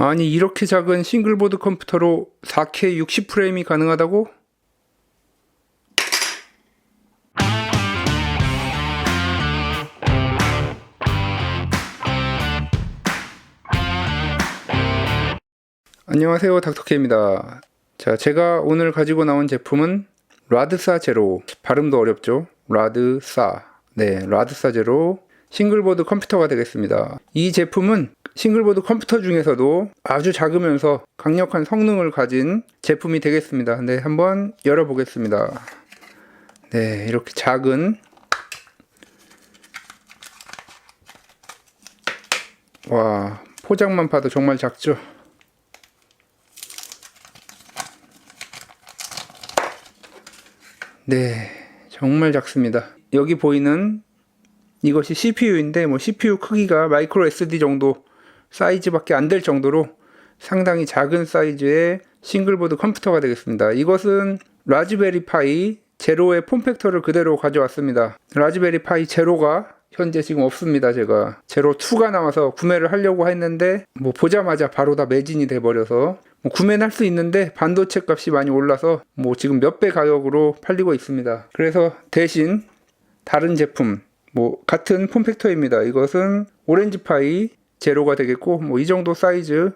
아니 이렇게 작은 싱글보드 컴퓨터로 4K 60프레임이 가능하다고? 안녕하세요 닥터케입니다. 자 제가 오늘 가지고 나온 제품은 라드사 제로. 발음도 어렵죠? 라드사. 네 라드사 제로 싱글보드 컴퓨터가 되겠습니다. 이 제품은 싱글보드 컴퓨터 중에서도 아주 작으면서 강력한 성능을 가진 제품이 되겠습니다. 네 한번 열어보겠습니다. 네 이렇게 작은 와 포장만 봐도 정말 작죠? 네, 정말 작습니다. 여기 보이는 이것이 CPU인데 뭐 CPU 크기가 마이크로 SD 정도 사이즈밖에 안 될 정도로 상당히 작은 사이즈의 싱글보드 컴퓨터가 되겠습니다. 이것은 라즈베리 파이 제로의 폼팩터를 그대로 가져왔습니다. 라즈베리 파이 제로가 현재 지금 없습니다. 제가 제로 2가 나와서 구매를 하려고 했는데 뭐 보자마자 바로 다 매진이 돼 버려서 뭐 구매는 할 수 있는데 반도체 값이 많이 올라서 뭐 지금 몇 배 가격으로 팔리고 있습니다. 그래서 대신 다른 제품 뭐 같은 폼팩터입니다. 이것은 오렌지파이 제로가 되겠고 뭐 이 정도 사이즈의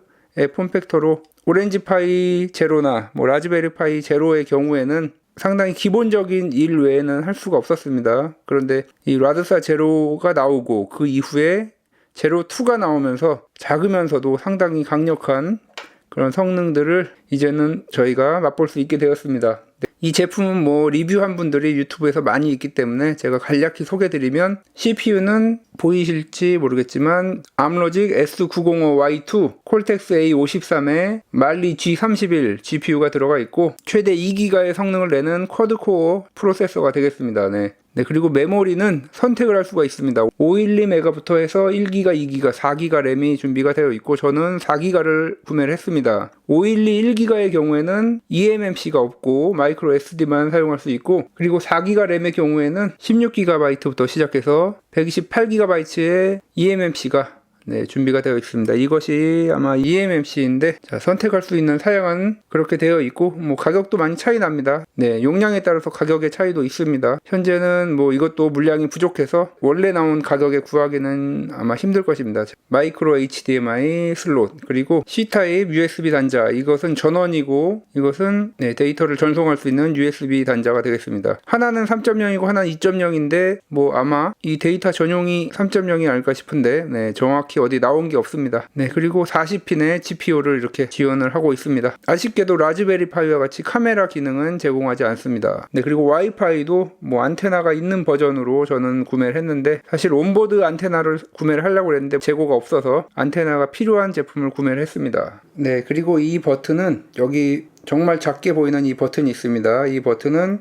폼팩터로 오렌지 파이 제로나 뭐 라즈베리 파이 제로의 경우에는 상당히 기본적인 일 외에는 할 수가 없었습니다. 그런데 이 라드사 제로가 나오고 그 이후에 제로 2가 나오면서 작으면서도 상당히 강력한 그런 성능들을 이제는 저희가 맛볼 수 있게 되었습니다. 네. 이 제품은 뭐 리뷰한 분들이 유튜브에서 많이 있기 때문에 제가 간략히 소개드리면 CPU는 보이실지 모르겠지만 암로직 S905Y2 콜텍스 A53에 말리 G31 GPU가 들어가 있고 최대 2기가의 성능을 내는 쿼드코어 프로세서가 되겠습니다. 네. 네, 그리고 메모리는 선택을 할 수가 있습니다. 512메가부터 해서 1기가, 2기가, 4기가 램이 준비가 되어 있고 저는 4기가를 구매를 했습니다. 512 1기가의 경우에는 eMMC가 없고 마이크로 SD만 사용할 수 있고 그리고 4기가 램의 경우에는 16GB부터 시작해서 128GB 의 eMMC가 네, 준비가 되어 있습니다. 이것이 아마 eMMC인데 자, 선택할 수 있는 사양은 그렇게 되어 있고 뭐 가격도 많이 차이 납니다. 네, 용량에 따라서 가격의 차이도 있습니다. 현재는 뭐 이것도 물량이 부족해서 원래 나온 가격에 구하기는 아마 힘들 것입니다. 마이크로 HDMI 슬롯 그리고 C타입 USB 단자 이것은 전원이고 이것은 네, 데이터를 전송할 수 있는 USB 단자가 되겠습니다. 하나는 3.0이고 하나는 2.0인데 뭐 아마 이 데이터 전용이 3.0이 아닐까 싶은데 네, 정확히 어디 나온 게 없습니다. 네, 그리고 40핀의 GPU를 이렇게 지원을 하고 있습니다. 아쉽게도 라즈베리 파이와 같이 카메라 기능은 제공하지 않습니다. 네, 그리고 와이파이도 뭐 안테나가 있는 버전으로 저는 구매를 했는데 사실 온보드 안테나를 구매를 하려고 했는데 재고가 없어서 안테나가 필요한 제품을 구매를 했습니다. 네, 그리고 이 버튼은 여기 정말 작게 보이는 이 버튼이 있습니다. 이 버튼은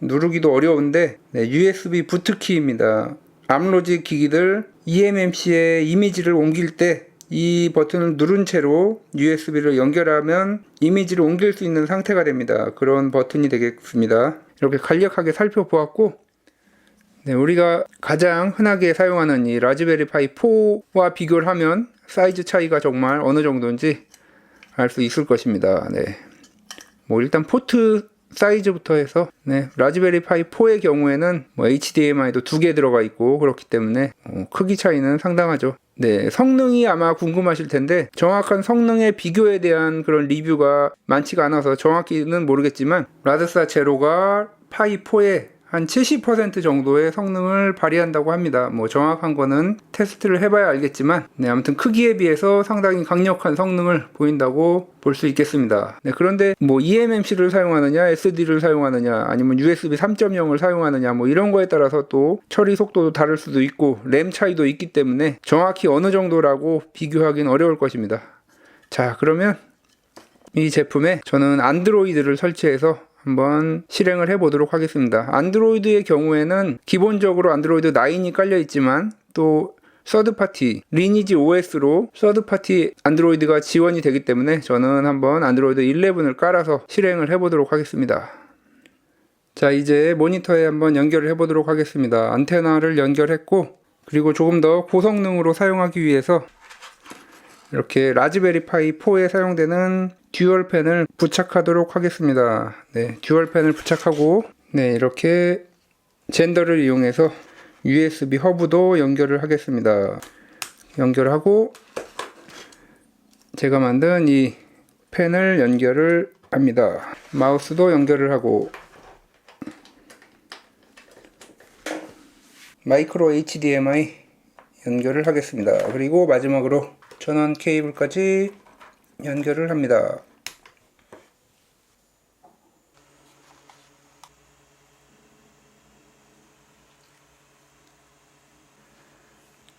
누르기도 어려운데 네, USB 부트키입니다. 암로직 기기들 eMMC에 이미지를 옮길 때 이 버튼을 누른 채로 USB를 연결하면 이미지를 옮길 수 있는 상태가 됩니다. 그런 버튼이 되겠습니다. 이렇게 간략하게 살펴보았고 네, 우리가 가장 흔하게 사용하는 이 라즈베리 파이 4와 비교를 하면 사이즈 차이가 정말 어느 정도인지 알 수 있을 것입니다. 네. 뭐 일단 포트 사이즈부터 해서 네, 라즈베리 파이 4의 경우에는 뭐 HDMI도 두 개 들어가 있고 그렇기 때문에 어, 크기 차이는 상당하죠. 네, 성능이 아마 궁금하실 텐데 정확한 성능의 비교에 대한 그런 리뷰가 많지가 않아서 정확히는 모르겠지만 라드사 제로가 파이 4에 한 70% 정도의 성능을 발휘한다고 합니다. 뭐 정확한 거는 테스트를 해봐야 알겠지만, 네, 아무튼 크기에 비해서 상당히 강력한 성능을 보인다고 볼 수 있겠습니다. 네, 그런데 뭐 eMMC를 사용하느냐, SD를 사용하느냐, 아니면 USB 3.0을 사용하느냐, 뭐 이런 거에 따라서 또 처리 속도도 다를 수도 있고, 램 차이도 있기 때문에 정확히 어느 정도라고 비교하기는 어려울 것입니다. 자, 그러면 이 제품에 저는 안드로이드를 설치해서 한번 실행을 해 보도록 하겠습니다. 안드로이드의 경우에는 기본적으로 안드로이드 9이 깔려 있지만 또 서드파티 리니지 OS로 서드파티 안드로이드가 지원이 되기 때문에 저는 한번 안드로이드 11을 깔아서 실행을 해 보도록 하겠습니다. 자 이제 모니터에 한번 연결을 해 보도록 하겠습니다. 안테나를 연결했고 그리고 조금 더 고성능으로 사용하기 위해서 이렇게 라즈베리 파이 4에 사용되는 듀얼 펜을 부착하도록 하겠습니다. 네, 듀얼 펜을 부착하고 네, 이렇게 젠더를 이용해서 USB 허브도 연결을 하겠습니다. 연결하고 제가 만든 이 펜을 연결을 합니다. 마우스도 연결을 하고 마이크로 HDMI 연결을 하겠습니다. 그리고 마지막으로 전원 케이블까지 연결을 합니다.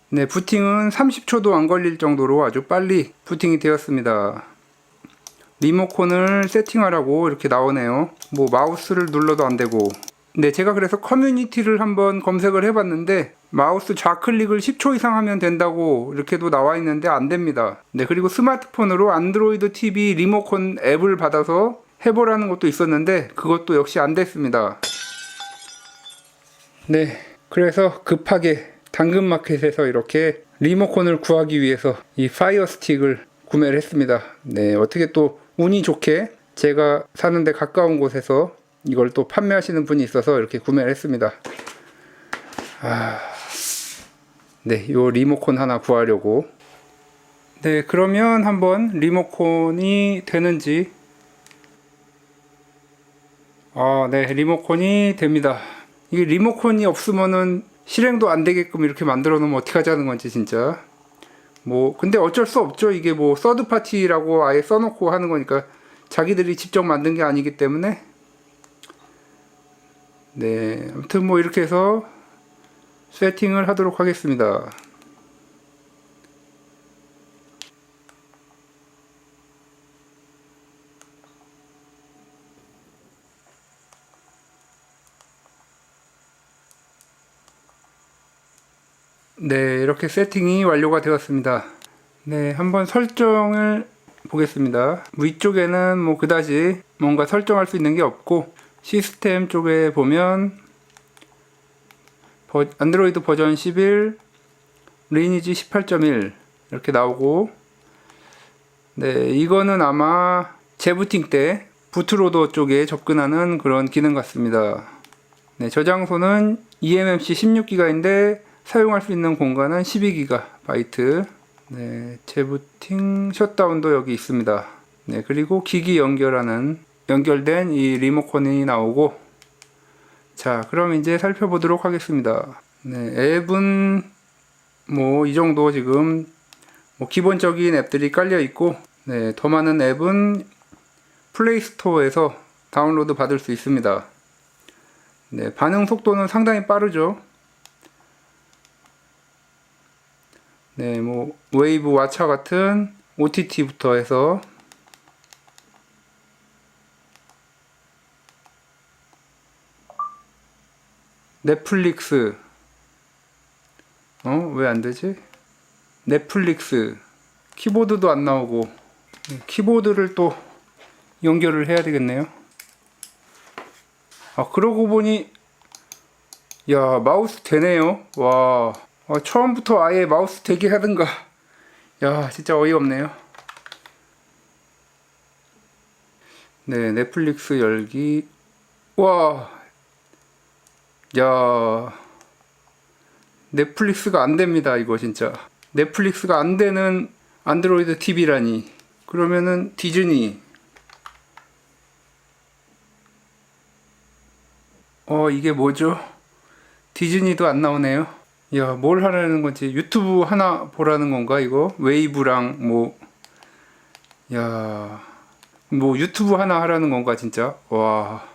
네, 부팅은 30초도 안 걸릴 정도로 아주 빨리 부팅이 되었습니다. 리모컨을 세팅하라고 이렇게 나오네요. 뭐 마우스를 눌러도 안 되고. 네, 제가 그래서 커뮤니티를 한번 검색을 해봤는데 마우스 좌클릭을 10초 이상 하면 된다고 이렇게도 나와 있는데 안 됩니다. 네, 그리고 스마트폰으로 안드로이드 TV 리모컨 앱을 받아서 해보라는 것도 있었는데 그것도 역시 안 됐습니다. 네, 그래서 급하게 당근마켓에서 이렇게 리모컨을 구하기 위해서 이 파이어 스틱을 구매를 했습니다. 네, 어떻게 또 운이 좋게 제가 사는데 가까운 곳에서 이걸 또 판매하시는 분이 있어서 이렇게 구매를 했습니다. 아, 네, 요 리모컨 하나 구하려고. 네, 그러면 한번 리모컨이 되는지. 아, 네, 리모컨이 됩니다. 이게 리모컨이 없으면은 실행도 안 되게끔 이렇게 만들어 놓으면 어떻게 하자는 건지 진짜. 뭐 근데 어쩔 수 없죠. 이게 뭐 서드 파티라고 아예 써놓고 하는 거니까 자기들이 직접 만든 게 아니기 때문에 네 아무튼 뭐 이렇게 해서 세팅을 하도록 하겠습니다. 네, 이렇게 세팅이 완료가 되었습니다. 네, 한번 설정을 보겠습니다. 위쪽에는 뭐 그다지 뭔가 설정할 수 있는 게 없고 시스템 쪽에 보면 버, 안드로이드 버전 11, 리니지 18.1 이렇게 나오고 네, 이거는 아마 재부팅 때 부트로더 쪽에 접근하는 그런 기능 같습니다. 네, 저장소는 eMMC 16기가인데 사용할 수 있는 공간은 12기가 바이트. 네, 재부팅 셧다운도 여기 있습니다. 네, 그리고 기기 연결하는 연결된 이 리모컨이 나오고 자, 그럼 이제 살펴보도록 하겠습니다. 네, 앱은 뭐 이 정도 지금 뭐 기본적인 앱들이 깔려 있고 네, 더 많은 앱은 플레이 스토어에서 다운로드 받을 수 있습니다. 네, 반응 속도는 상당히 빠르죠. 네, 뭐 웨이브 와차 같은 OTT부터 해서 넷플릭스 어? 왜 안 되지? 넷플릭스 키보드도 안 나오고 키보드를 또 연결을 해야 되겠네요. 아, 그러고 보니 야, 마우스 되네요. 와. 어, 처음부터 아예 마우스 대기 하든가. 야, 진짜 어이없네요. 네, 넷플릭스 열기. 와. 야. 넷플릭스가 안 됩니다, 이거 진짜. 넷플릭스가 안 되는 안드로이드 TV라니. 그러면은 디즈니. 어, 이게 뭐죠? 디즈니도 안 나오네요. 야, 뭘 하라는 건지 유튜브 하나 보라는 건가 이거? 웨이브랑 뭐 야. 뭐 유튜브 하나 하라는 건가 진짜? 와.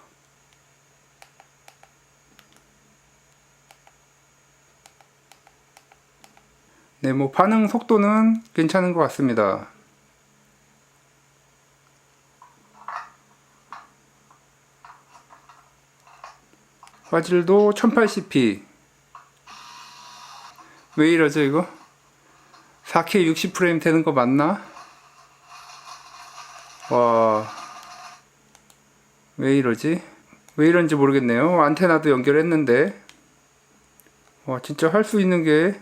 네, 뭐 반응 속도는 괜찮은 것 같습니다. 화질도 1080p. 왜 이러죠, 이거? 4K 60프레임 되는 거 맞나? 와. 왜 이러지? 왜 이런지 모르겠네요. 안테나도 연결했는데. 와, 진짜 할 수 있는 게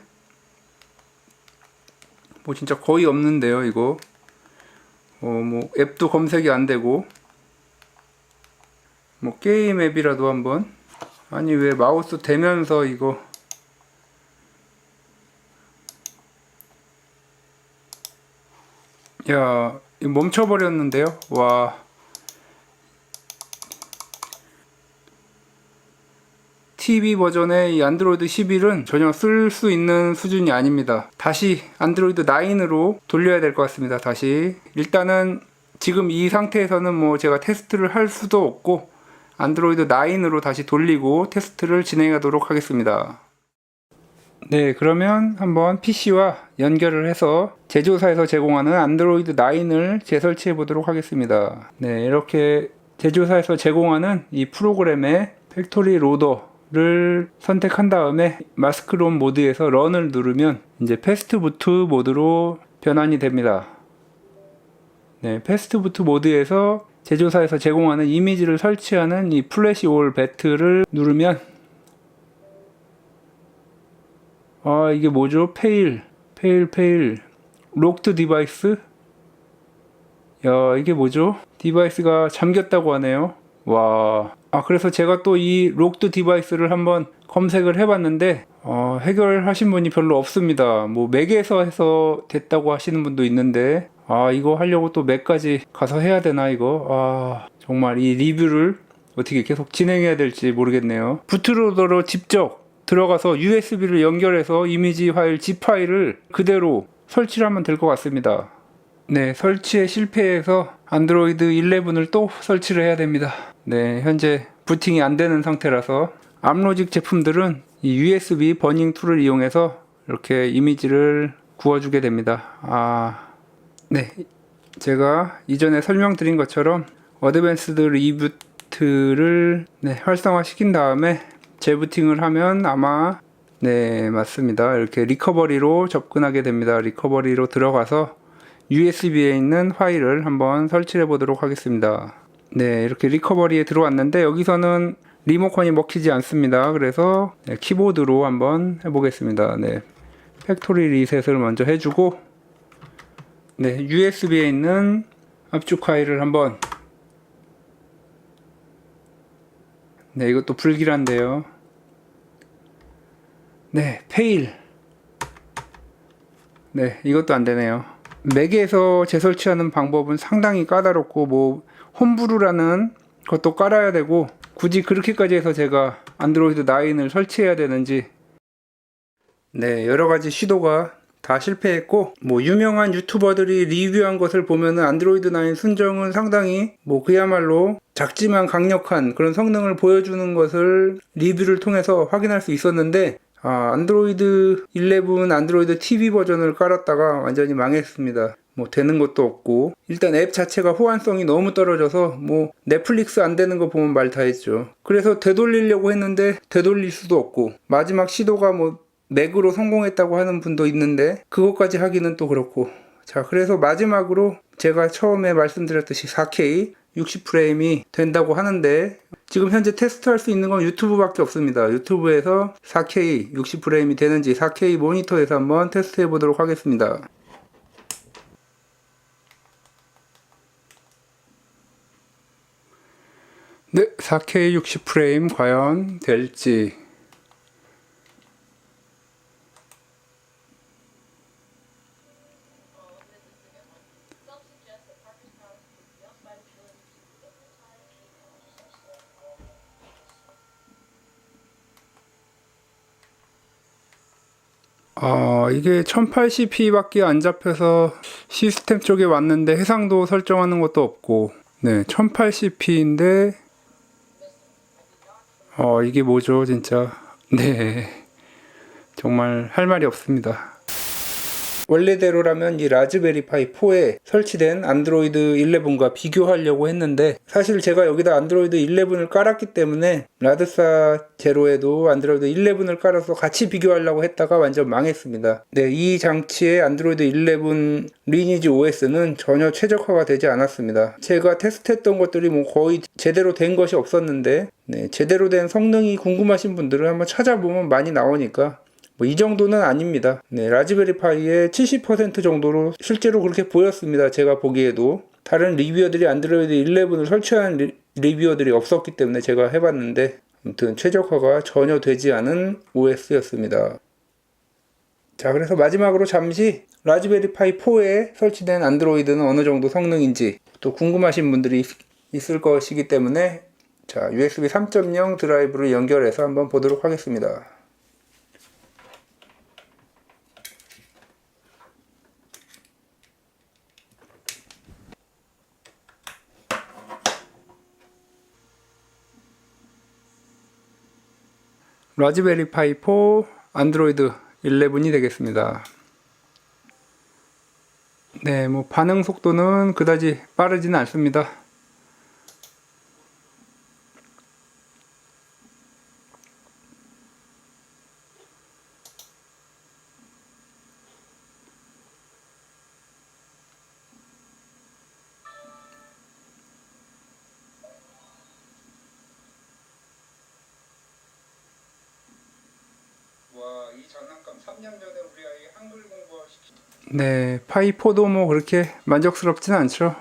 뭐 진짜 거의 없는데요, 이거. 어, 뭐 앱도 검색이 안 되고. 뭐 게임 앱이라도 한번. 아니 왜 마우스 대면서 이거 야, 멈춰버렸는데요? 와. TV 버전의 이 안드로이드 11은 전혀 쓸 수 있는 수준이 아닙니다. 다시 안드로이드 9으로 돌려야 될 것 같습니다. 다시. 일단은 지금 이 상태에서는 뭐 제가 테스트를 할 수도 없고 안드로이드 9으로 다시 돌리고 테스트를 진행하도록 하겠습니다. 네, 그러면 한번 PC와 연결을 해서 제조사에서 제공하는 안드로이드 9을 재설치해 보도록 하겠습니다. 네, 이렇게 제조사에서 제공하는 이 프로그램의 팩토리 로더 를 선택한 다음에 마스크롬 모드에서 런을 누르면 이제 패스트 부트 모드로 변환이 됩니다. 네, 패스트 부트 모드에서 제조사에서 제공하는 이미지를 설치하는 이 플래시 올 배트를 누르면 아 이게 뭐죠? 페일 페일 페일 록드 디바이스 야 이게 뭐죠? 디바이스가 잠겼다고 하네요 와. 아 그래서 제가 또 이 록드 디바이스를 한번 검색을 해봤는데 어, 해결하신 분이 별로 없습니다. 뭐 맥에서 해서 됐다고 하시는 분도 있는데 아 이거 하려고 또 맥까지 가서 해야 되나 이거? 아 정말 이 리뷰를 어떻게 계속 진행해야 될지 모르겠네요. 부트로더로 직접 들어가서 USB를 연결해서 이미지 파일, zip 파일을 그대로 설치를 하면 될 것 같습니다. 네, 설치에 실패해서 안드로이드 11을 또 설치를 해야 됩니다. 네, 현재 부팅이 안 되는 상태라서 암로직 제품들은 이 USB 버닝 툴을 이용해서 이렇게 이미지를 구워주게 됩니다. 아, 네, 제가 이전에 설명드린 것처럼 어드밴스드 리부트를 네, 활성화 시킨 다음에 재부팅을 하면 아마 네 맞습니다 이렇게 리커버리로 접근하게 됩니다 리커버리로 들어가서 USB에 있는 파일을 한번 설치해 보도록 하겠습니다 네 이렇게 리커버리에 들어왔는데 여기서는 리모컨이 먹히지 않습니다 그래서 네, 키보드로 한번 해보겠습니다 네 팩토리 리셋을 먼저 해주고 네 USB에 있는 압축 파일을 한번 네, 이것도 불길한데요. 네, 페일. 네, 이것도 안 되네요. 맥에서 재설치하는 방법은 상당히 까다롭고, 뭐, 홈브루라는 것도 깔아야 되고, 굳이 그렇게까지 해서 제가 안드로이드 9을 설치해야 되는지, 네, 여러 가지 시도가 다 실패했고 뭐 유명한 유튜버들이 리뷰한 것을 보면은 안드로이드 9 순정은 상당히 뭐 그야말로 작지만 강력한 그런 성능을 보여주는 것을 리뷰를 통해서 확인할 수 있었는데 아, 안드로이드 11 안드로이드 TV 버전을 깔았다가 완전히 망했습니다. 뭐 되는 것도 없고 일단 앱 자체가 호환성이 너무 떨어져서 뭐 넷플릭스 안 되는 거 보면 말 다 했죠. 그래서 되돌리려고 했는데 되돌릴 수도 없고 마지막 시도가 뭐 맥으로 성공했다고 하는 분도 있는데 그것까지 하기는 또 그렇고 자 그래서 마지막으로 제가 처음에 말씀드렸듯이 4K 60프레임이 된다고 하는데 지금 현재 테스트할 수 있는 건 유튜브밖에 없습니다. 유튜브에서 4K 60프레임이 되는지 4K 모니터에서 한번 테스트해 보도록 하겠습니다. 네, 4K 60프레임 과연 될지 아, 이게 1080p밖에 안 잡혀서 시스템 쪽에 왔는데 해상도 설정하는 것도 없고, 네, 1080p인데, 어, 이게 뭐죠, 진짜. 네. 정말 할 말이 없습니다. 원래대로라면 이 라즈베리 파이 4에 설치된 안드로이드 11과 비교하려고 했는데 사실 제가 여기다 안드로이드 11을 깔았기 때문에 라드사 제로에도 안드로이드 11을 깔아서 같이 비교하려고 했다가 완전 망했습니다. 네, 이 장치의 안드로이드 11 리니지 OS는 전혀 최적화가 되지 않았습니다. 제가 테스트했던 것들이 뭐 거의 제대로 된 것이 없었는데 네, 제대로 된 성능이 궁금하신 분들은 한번 찾아보면 많이 나오니까 뭐 이 정도는 아닙니다. 네, 라즈베리 파이의 70% 정도로 실제로 그렇게 보였습니다. 제가 보기에도 다른 리뷰어들이 안드로이드 11을 설치한 리, 리뷰어들이 없었기 때문에 제가 해봤는데 아무튼 최적화가 전혀 되지 않은 OS였습니다. 자, 그래서 마지막으로 잠시 라즈베리 파이 4에 설치된 안드로이드는 어느 정도 성능인지 또 궁금하신 분들이 있- 있을 것이기 때문에 자, USB 3.0 드라이브를 연결해서 한번 보도록 하겠습니다. 라즈베리 파이 4 안드로이드 11이 되겠습니다. 네, 뭐 반응 속도는 그다지 빠르지는 않습니다. 3년 전에 우리 아이 한글 공부시키 네, 파이4도 뭐 그렇게 만족스럽지는 않죠.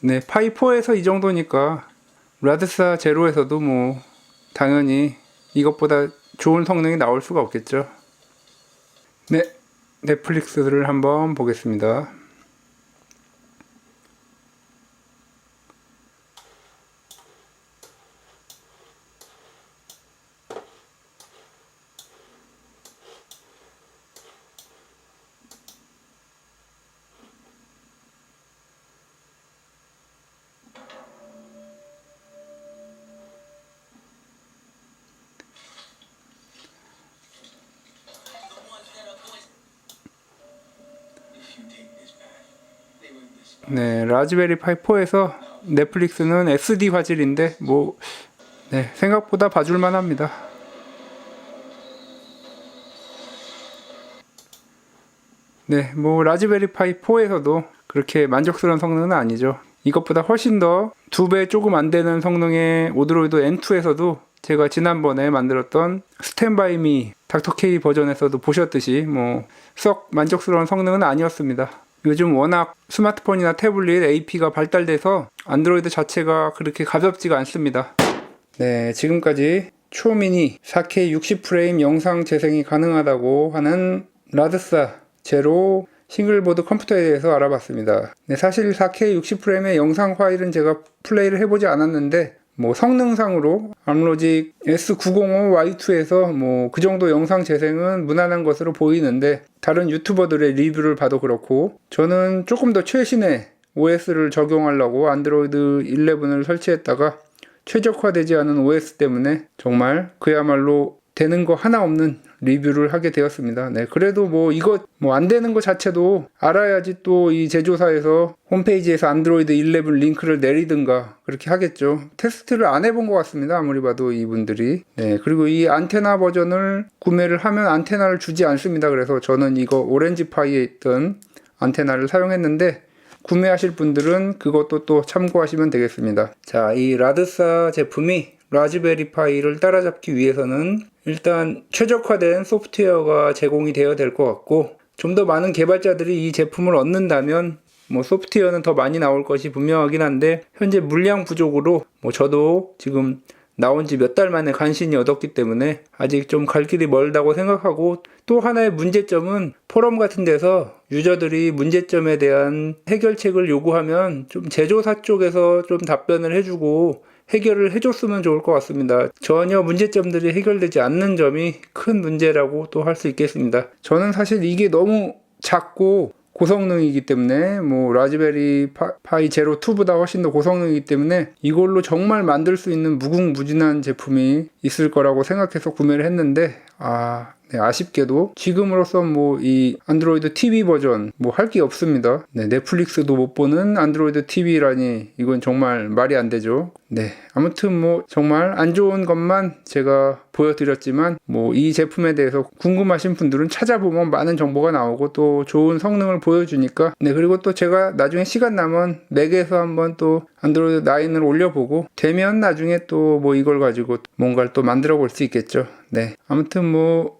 네, 파이4에서 이 정도니까 라드사 제로에서도 뭐 당연히 이것보다 좋은 성능이 나올 수가 없겠죠. 네, 넷플릭스를 한번 보겠습니다. 네, 라즈베리 파이 4에서 넷플릭스는 SD 화질인데 뭐 네, 생각보다 봐줄만 합니다. 네, 뭐 라즈베리 파이 4에서도 그렇게 만족스러운 성능은 아니죠. 이것보다 훨씬 더 두 배 조금 안 되는 성능의 오드로이드 N2에서도 제가 지난번에 만들었던 스탠바이미 닥터 K 버전에서도 보셨듯이 뭐 썩 만족스러운 성능은 아니었습니다. 요즘 워낙 스마트폰이나 태블릿 AP가 발달돼서 안드로이드 자체가 그렇게 가볍지가 않습니다. 네, 지금까지 초미니 4K 60프레임 영상 재생이 가능하다고 하는 라드사 제로 싱글보드 컴퓨터에 대해서 알아봤습니다. 네, 사실 4K 60프레임의 영상 파일은 제가 플레이를 해보지 않았는데 뭐 성능상으로 암로직 S905Y2에서 뭐 그 정도 영상 재생은 무난한 것으로 보이는데 다른 유튜버들의 리뷰를 봐도 그렇고 저는 조금 더 최신의 OS를 적용하려고 안드로이드 11을 설치했다가 최적화되지 않은 OS 때문에 정말 그야말로 되는 거 하나 없는 리뷰를 하게 되었습니다. 네, 그래도 뭐 이거 뭐 안 되는 거 자체도 알아야지 또 이 제조사에서 홈페이지에서 안드로이드 11 링크를 내리든가 그렇게 하겠죠. 테스트를 안 해본 것 같습니다. 아무리 봐도 이분들이. 네, 그리고 이 안테나 버전을 구매를 하면 안테나를 주지 않습니다. 그래서 저는 이거 오렌지 파이에 있던 안테나를 사용했는데 구매하실 분들은 그것도 또 참고하시면 되겠습니다. 자, 이 라드사 제품이 라즈베리 파이를 따라잡기 위해서는 일단 최적화된 소프트웨어가 제공이 되어야 될 것 같고 좀 더 많은 개발자들이 이 제품을 얻는다면 뭐 소프트웨어는 더 많이 나올 것이 분명하긴 한데 현재 물량 부족으로 뭐 저도 지금 나온 지 몇 달 만에 간신히 얻었기 때문에 아직 좀 갈 길이 멀다고 생각하고 또 하나의 문제점은 포럼 같은 데서 유저들이 문제점에 대한 해결책을 요구하면 좀 제조사 쪽에서 좀 답변을 해주고 해결을 해줬으면 좋을 것 같습니다. 전혀 문제점들이 해결되지 않는 점이 큰 문제라고 또 할 수 있겠습니다. 저는 사실 이게 너무 작고 고성능이기 때문에 뭐 라즈베리 파, 이 제로 2보다 훨씬 더 고성능이기 때문에 이걸로 정말 만들 수 있는 무궁무진한 제품이 있을 거라고 생각해서 구매를 했는데 아 네, 아쉽게도 지금으로서 뭐 이 안드로이드 TV 버전 뭐 할 게 없습니다. 네, 넷플릭스도 못 보는 안드로이드 TV라니 이건 정말 말이 안 되죠. 네, 아무튼 뭐 정말 안 좋은 것만 제가 보여드렸지만 뭐 이 제품에 대해서 궁금하신 분들은 찾아보면 많은 정보가 나오고 또 좋은 성능을 보여주니까 네 그리고 또 제가 나중에 시간 남은 맥에서 한번 또 안드로이드 9을 올려보고 되면 나중에 또 뭐 이걸 가지고 뭔가를 또 만들어 볼 수 있겠죠. 네, 아무튼 뭐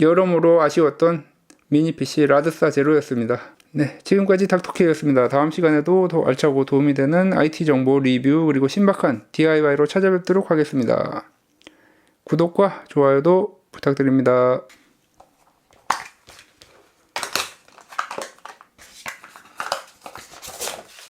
여러모로 아쉬웠던 미니 PC 라드사 제로였습니다. 네, 지금까지 닥터케이였습니다. 다음 시간에도 더 알차고 도움이 되는 IT 정보 리뷰 그리고 신박한 DIY로 찾아뵙도록 하겠습니다. 구독과 좋아요도 부탁드립니다.